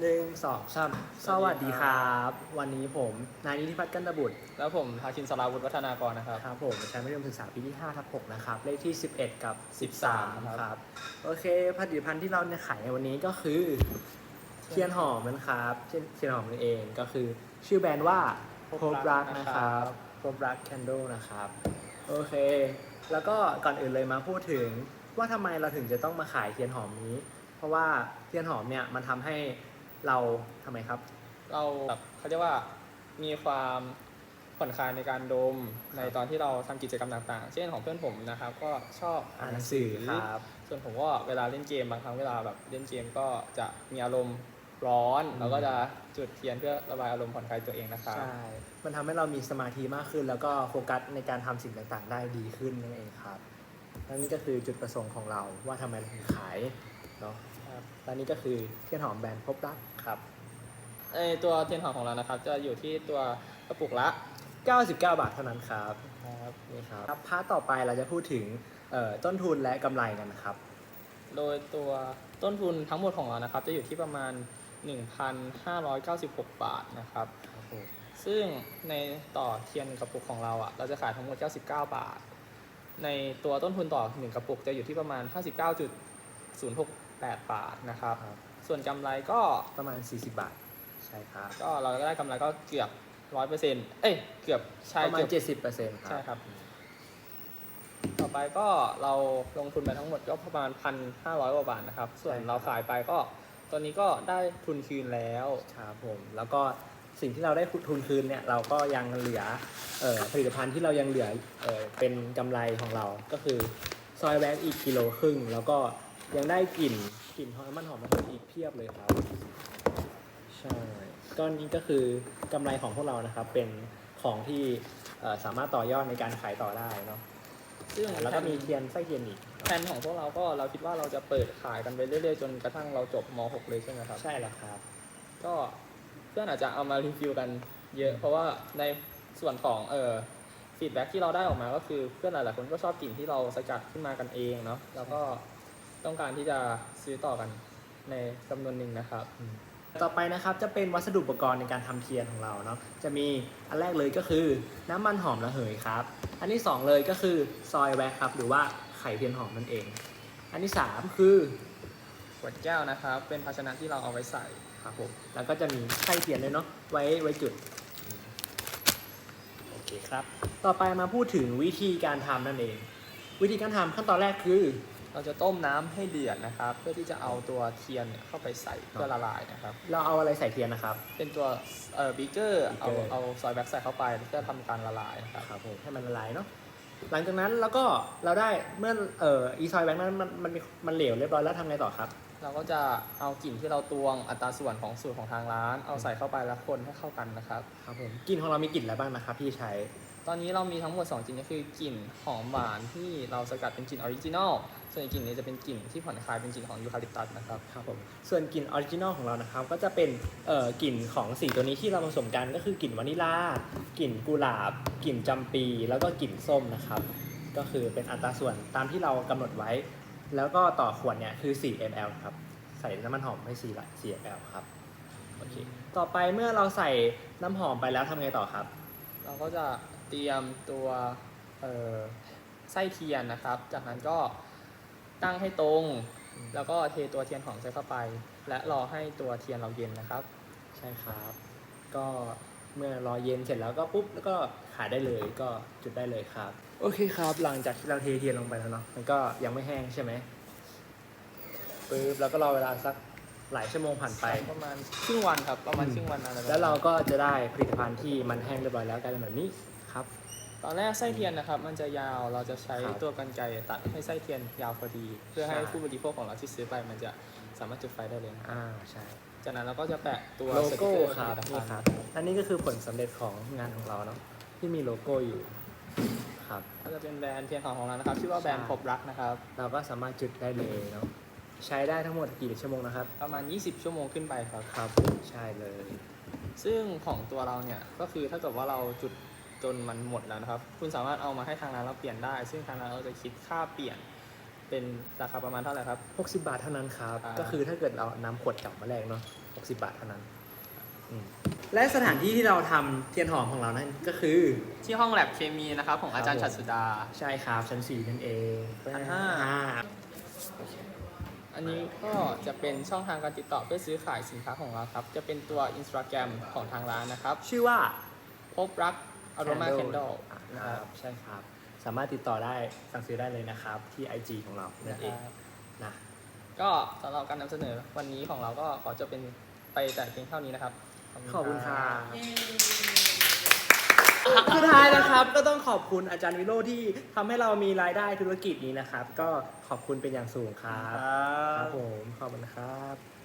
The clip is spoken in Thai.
หนึ่งสองสามสวัสดีครับ วันนี้ผม นายนิติพัฒน์กันตบุตรแล้วผมภาคินสราวุฒิวัฒนากรนะครับ ครับผมชั้นมัธยมศึกษาปีที่5ทับ6นะครับ เลขที่ 11 กับ 13 13ครับ โอเคผลิตภัณฑ์ที่เราเนี่ยขายในวันนี้ก็คือ เทียนหอมนะครับเทียนเทียนหอมนั่นเองก็คือ ชื่อแบรนด์ว่าพพบบรัรักกนะนะคครัรับบพบรักแคนโดนะครับ โอเค แล้วก็ก่อนอื่นเลยมาพูดถึงว่าทำไมเราถึงจะต้องมาขายเทียนหอมนี้ เพราะว่าเทียนหอมเนี่ยมันทำให้ เราทำไมครับ เราแบบเขาเรียกว่ามีความผ่อนคลายในการดมในตอนที่เราทำกิจกรรมต่างๆ เช่นของเพื่อนผมนะครับ ก็ชอบอ่านหนังสือครับ ส่วนผมก็เวลาเล่นเกมบางครั้งเวลาแบบเล่นเกมก็จะมีอารมณ์ร้อนอืมเราก็จะจุดเทียนเพื่อระบายอารมณ์ผ่อนคลายตัวเองนะครับ ใช่ มันทำให้เรามีสมาธิมากขึ้น แล้วก็โฟกัสในการทำสิ่งต่างๆ ได้ดีขึ้นนั่นเองครับและนี่ก็คือจุดประสงค์ของเราว่าทำไมเราถึงขายเนาะ ครับและนี่ก็คือเทียนหอมแบรนด์พบรักครับไอตัวเทียนหอมของเรานะครับ จะอยู่ที่ตัวกระปุกละ 99 บาทเท่านั้นครับครับนี่ครับครับพาร์ทต่อไปเราจะพูดถึงเอ่อต้นทุนและกำไรกันนะครับ โดยตัวต้นทุนทั้งหมดของเรานะครับ จะอยู่ที่ประมาณ 1,596 บาทนะครับครับผมซึ่งในต่อเทียนกระปุกของเราอะ เราจะขายทั้งหมด 99 บาท ในตัวต้นทุนต่อ 1 กระปุกจะอยู่ที่ประมาณ 59.068 บาทนะครับครับ ส่วนกำไรก็ประมาณ 40 บาท ใช่ครับ ก็เราก็ได้กำไรก็เกือบ100%เอ้ย เกือบใช่ประมาณเกือบ70เปอร์เซ็นต์ครับ ใช่ครับ ต่อไปก็เราลงทุนไปทั้งหมดก็ประมาณ1,500กว่าบาทนะครับ ส่วนเราขายไปก็ตอนนี้ก็ได้ทุนคืนแล้วครับผม แล้วก็สิ่งที่เราได้ทุนคืนเนี่ย เราก็ยังเหลือเอ่อผลิตภัณฑ์ที่เรายังเหลือเอ่อเป็นกำไรของเรา ก็คือซอยแบ็กอีกกิโลครึ่ง แล้วก็ ยังได้กลิ่นกลิ่นหอมมันหอมมาอีกเพียบเลยครับ ใช่ก็นี้ก็คือกำไรของพวกเรานะครับ เป็นของที่เอ่อสามารถต่อยอดในการขายต่อได้เนาะซึ่งแล้วก็มีเทียนไส้เทียนอีกแผนของพวกเราก็เราคิดว่าเราจะเปิดขายกันไปเรื่อยๆ จนกระทั่งเราจบม .6 เลยใช่ไหมครับ ใช่แล้วครับ ก็เพื่อนอาจจะเอามารีวิวกันเยอะ เพราะว่าในส่วนของเอ่อฟีดแบ็ที่เราได้ออกมาก็คือเพื่อนหลายๆคนก็ชอบกลิ่นที่เราสกัดขึ้นมากันเองเนาะแล้วก็ ต้องการที่จะซื้อต่อกันในจำนวนหนึ่งนะครับ ต่อไปนะครับจะเป็นวัสดุอุปกรณ์ในการทำเทียนของเราเนาะจะมีอันแรกเลยก็คือน้ำมันหอมระเหยครับ อันที่สองเลยก็คือซอยแว็กครับ หรือว่าไข่เทียนหอมนั่นเอง อันที่สามคือขวดแก้วนะครับ เป็นภาชนะที่เราเอาไว้ใส่ครับผมแล้วก็จะมีไส้เทียนด้วยเนาะไว้ไว้จุดโอเคครับ ต่อไปมาพูดถึงวิธีการทำนั่นเอง วิธีการทำขั้นตอนแรกคือ เราจะต้มน้ำให้เดือดนะครับ เพื่อที่จะเอาตัวเทียนเนี่ยเข้าไปใส่เพื่อละลายนะครับ เราเอาอะไรใส่เทียนนะครับ เป็นตัวเอ่อบีเกอร์เอา beaker เอาซอยแบ็กใส่เข้าไปเพื่อทำการละลายนะครับครับผมให้มันละลายเนาะหลังจากนั้นแล้วก็เราได้เมื่อเอ่ออีซอยแว็กนั้นมันมันมีมันเหลวเรียบร้อยแล้วทำไงต่อครับ เราก็จะเอากลิ่นที่เราตวงอัตราส่วนของสูตรของทางร้าน เอาใส่เข้าไปแล้วคนให้เข้ากันนะครับครับผมกลิ่นของเรามีกลิ่นอะไรบ้างนะครับที่ใช้ ตอนนี้เรามีทั้งหมด 2 กลิ่นก็คือกลิ่นหอมหวานที่เราสกัดเป็นกลิ่นออริจินอล ส่วนอีกกลิ่นนี้จะเป็นกลิ่นที่ผ่อนคลายเป็นกลิ่นของยูคาลิปตัสนะครับ ครับผม ส่วนกลิ่นออริจินอลของเรานะครับ ก็จะเป็นเอ่อกลิ่นของสีตัวนี้ที่เราผสมกันก็คือกลิ่นวานิลากลิ่นกุหลาบ กลิ่นจำปี แล้วก็กลิ่นส้มนะครับ ก็คือเป็นอัตราส่วนตามที่เรากำหนดไว้ แล้วก็ต่อขวดเนี่ยคือ 4 ml ครับ ใส่น้ำมันหอมให้4ละ 4 ml ครับ โอเค ต่อไปเมื่อเราใส่น้ำหอมไปแล้วทำไงต่อครับ เราก็จะ เตรียมตัวเอ่อไส้เทียนนะครับ จากนั้นก็ตั้งให้ตรง แล้วก็เทตัวเทียนหอมใส่เข้าไป และรอให้ตัวเทียนเราเย็นนะครับ ใช่ครับ ก็เมื่อรอเย็นเสร็จแล้วก็ปุ๊บแล้วก็ขายได้เลยก็จุดได้เลยครับ โอเคครับ หลังจากที่เราเทเทียนลงไปแล้วเนาะมันก็ยังไม่แห้งใช่ไหมปุ๊บแล้วก็รอเวลาสักหลายชั่วโมงผ่านไปประมาณครึ่งวันครับประมาณอืมครึ่งวันอะไรแบบแล้วเรานั้นก็จะได้ผลิตภัณฑ์ที่มันแห้งเรียบร้อยแล้วกลายเป็นแบบนี้ ครับ ตอนแรกไส้เทียนนะครับ มันจะยาวเราจะใช้ครับตัวกรรไกรตัดให้ไส้เทียนยาวพอดี เพื่อให้ใช่ ผู้บริโภคของเราที่ซื้อไปมันจะสามารถจุดไฟได้เลยนะครับอ่าใช่จากนั้นเราก็จะแปะตัวโลโก้สติ๊กเกอครับผลินี่ตคภัรัณบฑ์อันนี้ก็คือผลสำเร็จของงานของเราเนาะที่มีโลโก้อยู่ครับ ก็จะเป็นแบรนด์เทียนหอมของเรานะครับชื่อว่าแบรนด์ใช่ พบรักนะครับ เราก็สามารถจุดได้เลยเนาะใช้ได้ทั้งหมดกี่ชั่วโมงนะครับ ประมาณ 20 ชั่วโมงขึ้นไปครับ ครับ ใช่เลย ซึ่งของตัวเราเนี่ยก็คือถ้าเกิดว่าเราจุด จนมันหมดแล้วนะครับ คุณสามารถเอามาให้ทางร้านเราเปลี่ยนได้ ซึ่งทางร้านเราจะคิดค่าเปลี่ยนเป็นราคาประมาณเท่าไหร่ครับ 60 บาทเท่านั้นครับ อ่า ก็คือถ้าเกิดเรานำขวดกลับมาแลกเนาะ60 บาทเท่านั้นอืมและสถานที่ที่เราทำเทียนหอมของเรานั่นก็คือ ที่ห้องแลบเคมีนะครับของอาจารย์ครัชับผมดสุดา ใช่ครับชั้นสี่นั่นเองชั้นห้าอันนี้ก็จะเป็นช่องทางการติดต่อเพื่อซื้อขายสินค้าของเราครับ จะเป็นตัว Instagram ของทางร้านนะครับ ชื่อว่าพบรัก Aroma Candle นะครับใช่ครับ สามารถติดต่อได้สั่งซื้อได้เลยนะครับ ที่ IG ของเรานั่นะนคเองรับนะก็สำหรับการนำเสนอวันนี้ของเราก็ขอจะเป็นไปแต่เพียงเท่านี้นะครับ ขอบคุณค่ะสุดท้ายนะครับก็ต้องขอบคุณอาจารย์วิโรจน์ที่ทำให้เรามีรายได้ธุรกิจนี้นะครับ ก็ขอบคุณเป็นอย่างสูงครับครับผมขอบคุณครับ